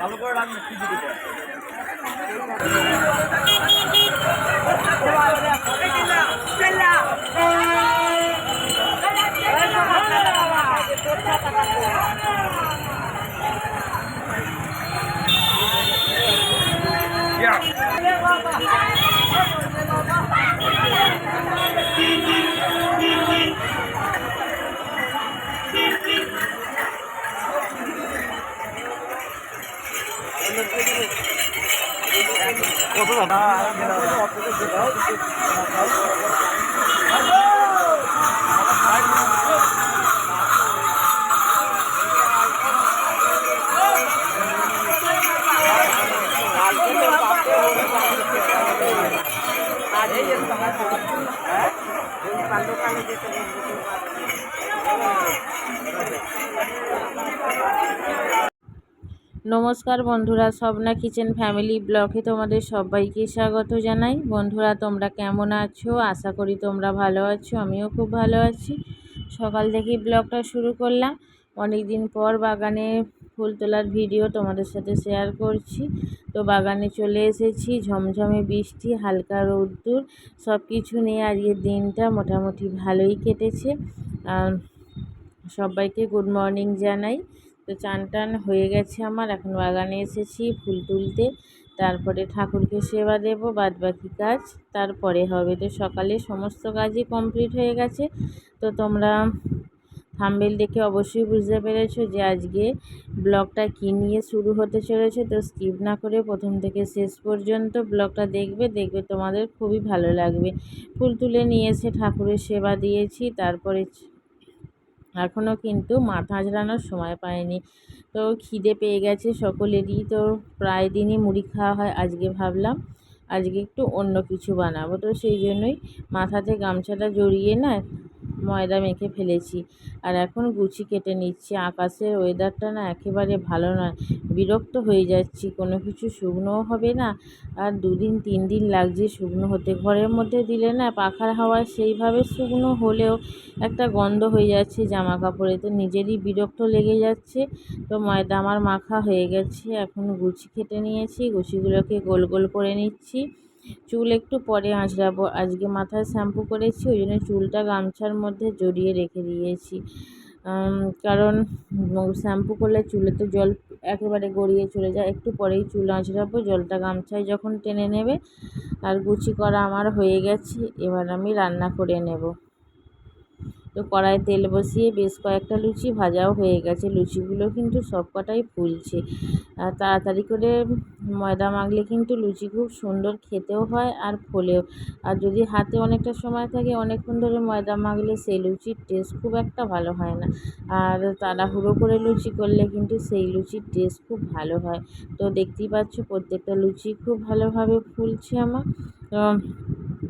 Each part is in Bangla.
ভালো করে রাখবে দিতে নমস্কার বন্ধুরা, স্বপ্না কিচেন ফ্যামিলি ব্লগে তোমাদের সবাইকে স্বাগত জানাই। বন্ধুরা, তোমরা কেমন আছো? আশা করি তোমরা ভালো আছো, আমিও খুব ভালো আছি। সকাল থেকেই ব্লগটা শুরু করলাম। অনেক দিন পর বাগানে ফুল তোলার ভিডিও তোমাদের সাথে শেয়ার করছি। তো বাগানে চলে এসেছি, ঝমঝমে বৃষ্টি, হালকা রোদ্দুর সব কিছু নিয়ে আজকের দিনটা মোটামুটি ভালোই কেটেছে। সবাইকে গুড মর্নিং জানাই। তো চান টান হয়ে গেছে আমার। এখন বাগানে এসেছি ফুল তুলতে। তারপরে ঠাকুরকে সেবা দেব বাদ বাকি কাজ, তারপরে হবে তো সকালে সমস্ত কাজই কমপ্লিট হয়ে গেছে। তো তোমরা থাম্বেল দেখে অবশ্যই বুঝতে পেরেছ যে আজকে ব্লগটা কী নিয়ে শুরু হতে চলেছে। তো স্কিপ না করে প্রথম থেকে শেষ পর্যন্ত ব্লগটা দেখবে দেখবে তোমাদের খুবই ভালো লাগবে। ফুল তুলে নিয়ে এসে ঠাকুরের সেবা দিয়েছি, তারপরে এখনও কিন্তু মাথা ঝরানোর সময় পাইনি। তো খিদে পেয়ে গেছে সকলেরই। তো প্রায় দিনই মুড়ি খাওয়া হয়, আজকে ভাবলাম আজকে একটু অন্য কিছু বানাবো। তো সেই জন্যই মাথাতে গামছাটা জড়িয়ে না ময়দা মেখে ফেলেছি। আর এখন গুছি কেটে নিচ্ছি। আকাশের ওয়েদারটা না একেবারে ভালো নয়। বিরক্ত হয়ে যাচ্ছি। কোনো কিছু শুকনোও হবে না। আর দুদিন, তিন দিন লাগছে শুকনো হতে। ঘরের মধ্যে দিলে না পাখার হাওয়ায় সেইভাবে শুকনো হলেও একটা গন্ধ হয়ে যাচ্ছে। জামা কাপড়ে তো নিজেরই বিরক্ত লেগে যাচ্ছে। তো ময়দা আমার মাখা হয়ে গেছে। এখন গুছি কেটে নিয়েছি। গুছিগুলোকে গোল গোল করে নিচ্ছি। চুল একটু পরে আঁচড়াবো। আজকে মাথায় শ্যাম্পু করেছি, ওই জন্য চুলটা গামছার মধ্যে জড়িয়ে রেখে দিয়েছি। কারণ শ্যাম্পু করলে চুলে তো জল একেবারে গড়িয়ে চলে যায়। একটু পরেই চুল আঁচড়াবো, জলটা গামছায় যখন টেনে নেবে, আর গুছি করা আমার হয়ে গেছে, এবার আমি রান্না করে নেব। তো কড়াই তেল বসিয়ে বেশ কয়েকটা লুচি ভাজাও হয়ে গেছে। লুচিগুলো কিন্তু সব কটাই ফুলছে। আর তাড়াতাড়ি করে ময়দা মাখলে কিন্তু লুচি খুব সুন্দর খেতেও হয় আর ফোলেও। আর যদি হাতে অনেকটা সময় থাকে, অনেকক্ষণ ধরে ময়দা মাখলে সেই লুচির টেস্ট খুব একটা ভালো হয় না। আর তাড়াহুড়ো করে লুচি করলে কিন্তু সেই লুচির টেস্ট খুব ভালো হয়। তো দেখতেই পাচ্ছ, প্রত্যেকটা লুচি খুব ভালোভাবে ফুলছে আমার।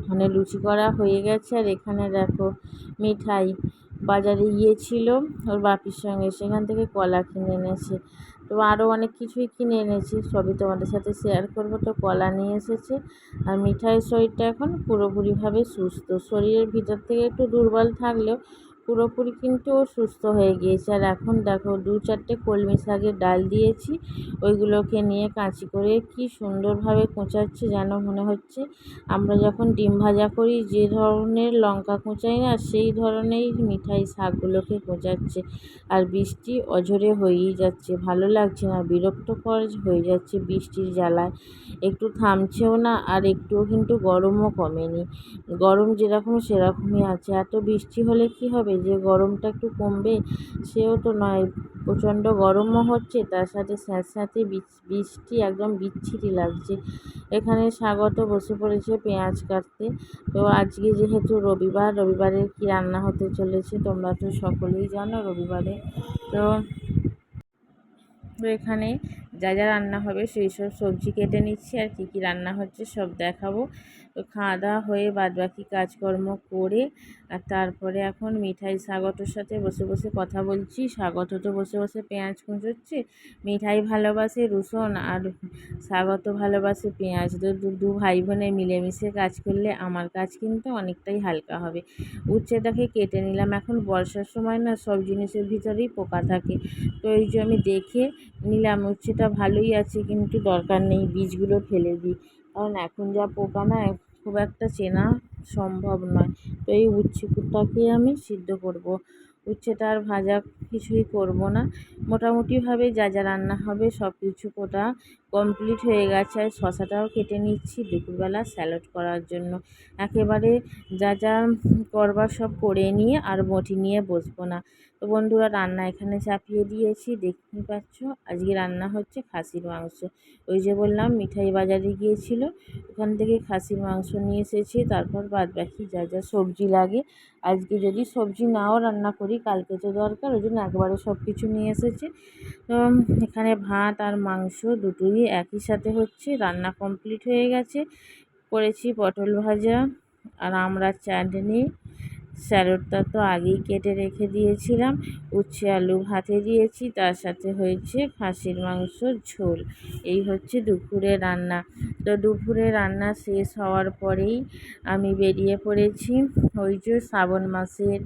মানে লুচি করা হয়ে গেছে। আর এখানে দেখো মিঠাই বাজারে গিয়েছিল, ওর বাপির সঙ্গে। সেখান থেকে কলা কিনে এনেছে। তো আরও অনেক কিছুই কিনে এনেছি। সবই তোমাদের সাথে শেয়ার করব। তো কলা নিয়ে এসেছে। আর মিঠাইয়ের শরীরটা এখন পুরোপুরিভাবে সুস্থ। শরীরের ভিতর থেকে একটু দুর্বল থাকলেও পুরোপুরি কিন্তু ও সুস্থ হয়ে গিয়েছে। আর এখন দেখো, দু চারটে কলমি শাকের ডাল দিয়েছি। ওইগুলোকে নিয়ে কাঁচি করে কি সুন্দরভাবে কোঁচাচ্ছে যেন মনে হচ্ছে। আমরা যখন ডিম ভাজা করি, যে ধরনের লঙ্কা কোঁচাই না, সেই ধরনেরই মিঠাই শাকগুলোকে কোঁচাচ্ছে। আর বৃষ্টি অঝরে হয়েই যাচ্ছে, ভালো লাগছে না, বিরক্তকর হয়ে যাচ্ছে বৃষ্টির জ্বালায়। একটু থামছেও না, আর একটুও কিন্তু গরমও কমেনি। গরম যেরকম সেরকমই আছে। এত বৃষ্টি হলে কি হবে? যে গরমটা একটু কমবে, সেও তো নয়। প্রচণ্ড গরমও হচ্ছে, তার সাথে স্যাঁতস্যাঁতে বৃষ্টি একদম বিচ্ছিরি লাগছে। এখানে স্বাগত বসে পড়েছে পেঁয়াজ কাটতে। তো আজকে যেহেতু রবিবার, রবিবারে কি রান্না হতে চলেছে তোমরা তো সকলেই জানো রবিবারে। তো তো এখানে যা যা রান্না হবে, সেই সব সবজি কেটে নিচ্ছি, আর কী কী রান্না হচ্ছে সব দেখাবো। খাওয়া দাওয়া হয়ে বাদবাকি কাজকর্ম করে আর তারপরে এখন মিঠাই স্বাগতর সাথে বসে বসে কথা বলছি। স্বাগত তো বসে বসে পেঁয়াজ কুঁচোচ্ছে মিঠাই ভালোবাসে রসুন আর স্বাগত ভালোবাসে পেঁয়াজ। তো দু- দু ভাই বোনে মিলেমিশে কাজ করলে আমার কাজ কিন্তু অনেকটাই হালকা হবে। উচ্ছেটাকে কেটে নিলাম। এখন বর্ষার সময় না সব জিনিসের ভিতরেই পোকা থাকে। তো এই যে আমি দেখে নিলাম উচ্ছেটা ভালোই আছে, কিন্তু দরকার নেই, বীজগুলো ফেলে দিই। কারণ এখন যা পোকা না খুব একটা চেনা সম্ভব নয়। তো এই উচ্ছেটাকে আমি সিদ্ধ করব। উচ্ছেটা আর ভাজা কিছুই করব না। মোটামুটিভাবে যা যা রান্না হবে সব কিছু কোটা কমপ্লিট হয়ে গেছে। আর শশাটাও কেটে নিচ্ছি দুপুরবেলা স্যালাড করার জন্য। একেবারে যা যা করবার সব করে নিয়ে আর বটি নিয়ে বসবো না। তো বন্ধুরা, রান্না এখানে চাপিয়ে দিয়েছি। দেখতেই পাচ্ছ, আজকে রান্না হচ্ছে খাসির মাংস। ওই যে বললাম, মিঠাই বাজারে গিয়েছিল, ওখান থেকে খাসির মাংস নিয়ে এসেছি। তারপর বাদ বাকি যা যা সবজি লাগে। আজকে যদি সবজি নাও রান্না করি, কালকে তো দরকার, ওই জন্য একবারে সব কিছু নিয়ে এসেছি। তো এখানে ভাত আর মাংস দুটোই একই সাথে হচ্ছে, রান্না কমপ্লিট হয়ে গেছে। করেছি পটল ভাজা আর আমরা চাটনি। স্যালাডটা তো আগেই কেটে রেখে দিয়েছিলাম। উচ্ছে আলু ভাতে দিয়েছি, তার সাথে হয়েছে খাসির মাংসর ঝোল। এই হচ্ছে দুপুরে রান্না। তো দুপুরে রান্না শেষ হওয়ার পরেই আমি বেরিয়ে পড়েছি। ওই যে শ্রাবণ মাসের,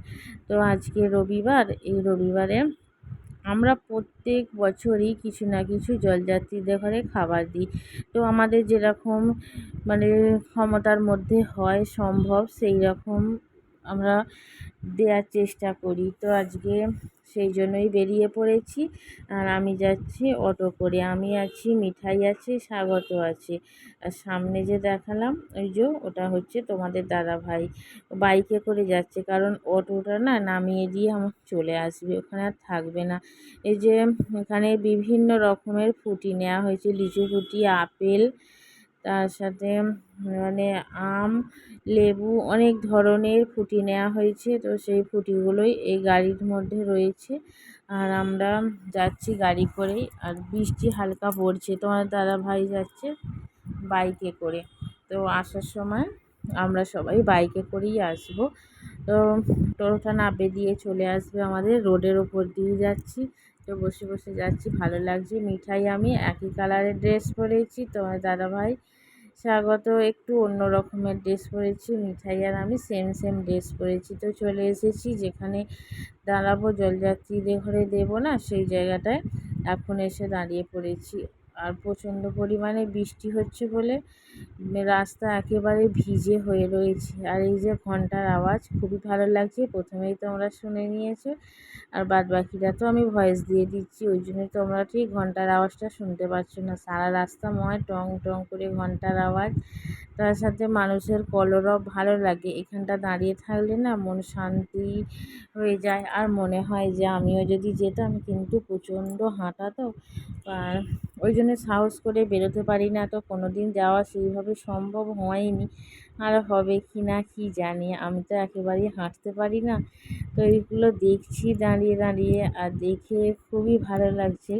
তো আজকে রবিবার, এই রবিবারে আমরা প্রত্যেক বছরই কিছু না কিছু জলযাত্রীদের ঘরে খাবার দিই। তো আমাদের যেরকম মানে ক্ষমতার মধ্যে হয় সম্ভব সেই রকম আমরা দেওয়ার চেষ্টা করি। তো আজকে সেই জন্যই বেরিয়ে পড়েছি। আর আমি যাচ্ছি অটো করে। আমি আছি, মিঠাই আছে, স্বাগত আছে। আর সামনে যে দেখালাম, ওই যে ওটা হচ্ছে তোমাদের দাদা ভাই। বাইকে করে যাচ্ছে কারণ অটোটা না নামিয়ে দিয়ে আমার চলে আসবে। ওখানে আর থাকবে না। এই যে এখানে বিভিন্ন রকমের ফুটি নেওয়া হয়েছে। লিচু ফুটি, আপেল তার সাথে মানে আম, লেবু অনেক ধরনের ফুটি নেওয়া হয়েছে। তো সেই ফুটিগুলোই এই গাড়ির মধ্যে রয়েছে। আর আমরা যাচ্ছি গাড়ি করেই। আর বৃষ্টি হালকা পড়ছে। তোমার দাদা ভাই যাচ্ছে বাইকে করে। তো আসার সময় আমরা সবাই বাইকে করেই আসব। তো টোটোটা নাপে দিয়ে চলে আসবে আমাদের। রোডের ওপর দিয়ে যাচ্ছি। তো বসে বসে যাচ্ছি, ভালো লাগছে। মিঠাই আমি একই কালারের ড্রেস পরেছি, তোমার দাদাভাই স্বাগত। একটু অন্য রকমের ড্রেস পরেছি, মিঠাই আর আমি সেম সেম ড্রেস পরেছি। তো চলে এসেছি, যেখানে দাঁড়াবো, জলযাত্রীদের ঘরে দেবো না, সেই জায়গাটায়। এখন এসে দাঁড়িয়ে পড়েছি। আর প্রচণ্ড পরিমাণে বৃষ্টি হচ্ছে বলে রাস্তা একেবারে ভিজে হয়ে রয়েছে। আর এই যে ঘণ্টার আওয়াজ, খুবই ভালো লাগছে। প্রথমেই তোমরা শুনে নিয়েছো। আর বাদ বাকিটা তো আমি ভয়েস দিয়ে দিচ্ছি, ওই জন্য তোমরা ঠিক ঘণ্টার আওয়াজটা শুনতে পাচ্ছ না। সারা রাস্তা ময় টং টং করে ঘণ্টার আওয়াজ। তার সাথে মানুষের কলরব ভালো লাগে। এখানটা দাঁড়িয়ে থাকলে না মন শান্তি হয়ে যায়। আর মনে হয় যে আমিও যদি যেতাম কিন্তু প্রচণ্ড হাঁটা তো আর ওই জন্য সাহস করে বেরোতে পারি না। তো কোনো দিন যাওয়া সেইভাবে সম্ভব হয়নি। আর হবে কি না কি জানি, আমি তো একেবারেই হাঁটতে পারি না। তো এইগুলো দেখছি, দাঁড়িয়ে দাঁড়িয়ে, আর দেখে খুবই ভালো লাগছে।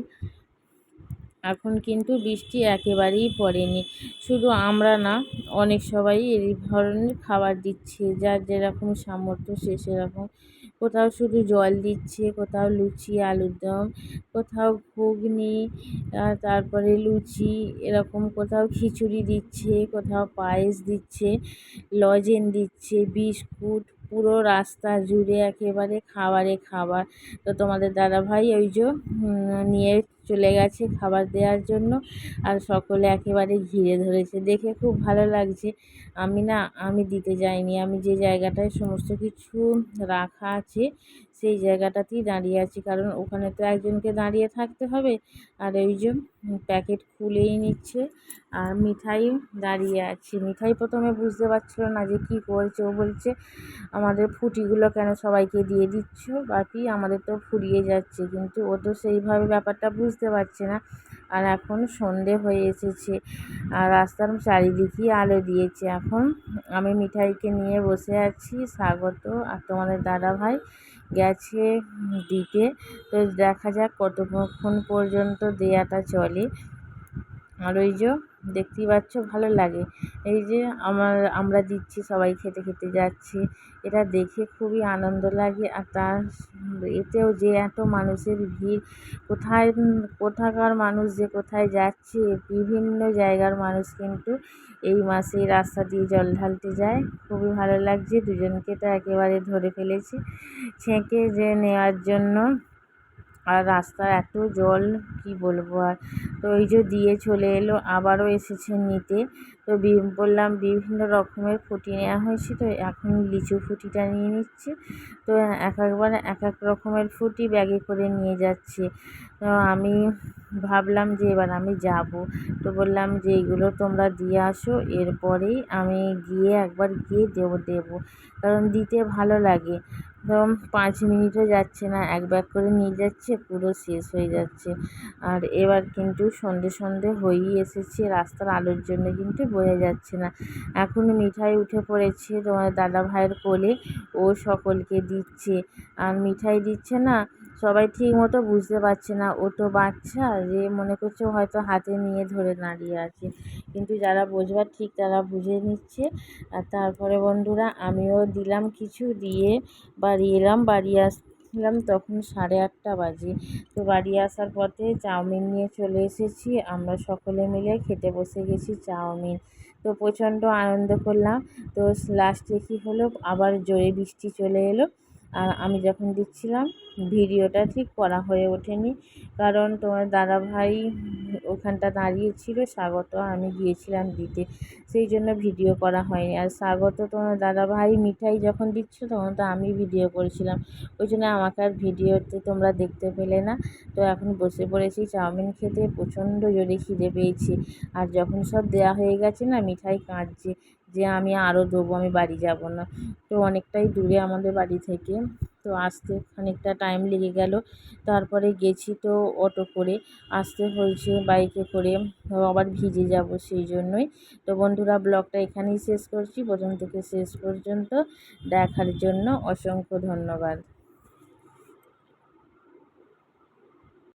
এখন কিন্তু বৃষ্টি একেবারেই পড়েনি। শুধু আমরা না, অনেক সবাই এই ধরনের খাবার দিচ্ছে, যার যেরকম সামর্থ্য সে সেরকম কোথাও শুধু জল দিচ্ছে, কোথাও লুচি, আলুর দম, কোথাও ঘুগনি তারপরে লুচি, এরকম কোথাও খিচুড়ি দিচ্ছে, কোথাও পায়েস দিচ্ছে, লজেন দিচ্ছে, বিস্কুট পুরো রাস্তা জুড়ে একেবারে খাবারে খাবার। তো তোমাদের দাদাভাই ওই যে নিয়ে চলে গেছে খাবার দেওয়ার জন্য আর সকলে একেবারে ঘিরে ধরেছে। দেখে খুব ভালো লাগছে। আমি না, আমি দিতে যাইনি। আমি যে জায়গাটায় সমস্ত কিছু রাখা আছে সেই জায়গাটাতেই দাঁড়িয়ে আছি। কারণ ওখানে তো একজনকে দাঁড়িয়ে থাকতে হবে আর ওই যে প্যাকেট খুলেই নিচ্ছে আর মিঠাই দাঁড়িয়ে আছে। মিঠাই প্রথমে বুঝতে পারছিল না যে কী করছে। ও বলছে, আমাদের ফুটিগুলো কেন সবাইকে দিয়ে দিচ্ছ? বাকি আমাদের তো ফুরিয়ে যাচ্ছে। কিন্তু ও তো সেইভাবে ব্যাপারটা বুঝতে পারছে না। আর এখন সন্ধে হয়ে এসেছে। আর রাস্তার চারিদিকেই আলো দিয়েছে। এখন আমি মিঠাইকে নিয়ে বসে আছি। স্বাগত। আর তোমাদের দাদা ভাই গেছে দিতে। তো দেখা যাক কতক্ষণ পর্যন্ত দেয়াটা চলে। আর ওই যে দেখতেই পাচ্ছ ভালো লাগে। এই যে আমার, আমরা দিচ্ছি, সবাই খেতে খেতে যাচ্ছি। এটা দেখে খুবই আনন্দ লাগে আর তার এতেও যে এত মানুষের ভিড়, কোথায়, কোথাকার মানুষ যে কোথায় যাচ্ছে, বিভিন্ন জায়গার মানুষ কিন্তু এই মাসে রাস্তা দিয়ে জল ঢালতে যায়। খুবই ভালো লাগছে, দুজনকে তো একেবারে ধরে ফেলেছি। ছেঁকে যে নেওয়ার জন্য আর রাস্তায় এত জল, কি বলব আর? তো ওই যে দিয়ে চলে এলো, আবারও এসেছে নিতে। তো বললাম বিভিন্ন রকমের ফুটি নেওয়া হয়েছে, তো এখন লিচু ফুটিটা নিয়ে নিচ্ছে। তো এক একবার এক এক রকমের ফুটি ব্যাগে করে নিয়ে যাচ্ছে। তো আমি ভাবলাম যে এবার আমি যাব। তো বললাম যে এইগুলো তোমরা দিয়ে আসো, এরপরেই আমি গিয়ে একবার গিয়ে দেবো দেবো। কারণ দিতে ভালো লাগে। তো পাঁচ মিনিটও যাচ্ছে না, এক ব্যাগ করে নিয়ে যাচ্ছে, পুরো শেষ হয়ে যাচ্ছে। আর এবার কিন্তু সন্ধে সন্ধে হয়েই এসেছে, রাস্তার আলোর জন্য কিন্তু বোঝা যাচ্ছে না। এখন মিঠাই উঠে পড়েছে তোমার দাদা ভাইয়ের কোলে, ও সকলকে দিচ্ছে। আর মিঠাই দিচ্ছে না সবাই ঠিক মতো বুঝতে পারছে না। ও তো বাচ্চা, যে মনে করছে হয়তো হাতে নিয়ে ধরে দাঁড়িয়ে আছে। কিন্তু যারা বোঝবার ঠিক তারা বুঝে নিচ্ছে। আর তারপরে বন্ধুরা, আমিও দিলাম কিছু দিয়ে বাড়ি এলাম। বাড়ি আসলাম তখন সাড়ে আটটা বাজে। তো বাড়ি আসার পথে চাউমিন নিয়ে চলে এসেছি। আমরা সকলে মিলে খেতে বসে গেছি চাউমিন। তো প্রচণ্ড আনন্দ করলাম। তো লাস্টে কী হলো? আবার জোরে বৃষ্টি চলে এলো। আর আমি যখন দিচ্ছিলাম, ভিডিওটা ঠিক করা হয়ে ওঠেনি। কারণ তোমার দাদাভাই ওখানটা দাঁড়িয়ে ছিল স্বাগত আমি গিয়েছিলাম দিতে। সেই জন্য ভিডিও করা হয়নি। আর স্বাগত তোমার দাদা ভাই মিঠাই যখন দিচ্ছ তখন তো আমি ভিডিও করেছিলাম। ওই জন্য আমাকে আর ভিডিওতে তোমরা দেখতে পেলে না। তো এখন বসে পড়েছি, চাউমিন খেতে প্রচণ্ড জোরে খিদে পেয়েছি। আর যখন সব দেওয়া হয়ে গেছে না, মিঠাই কাঁদছে। যে আমি আরও দেবো আমি বাড়ি যাব না। তো অনেকটাই দূরে আমাদের বাড়ি থেকে। তো আসতে খানিকটা টাইম লেগে গেল। তারপরে গেছি তো অটো করে। আসতে হয়েছে বাইকে করে। আবার ভিজে যাব সেই জন্যই। তো বন্ধুরা ব্লগটা এখানেই শেষ করছি। প্রথম থেকে শেষ পর্যন্ত দেখার জন্য অসংখ্য ধন্যবাদ।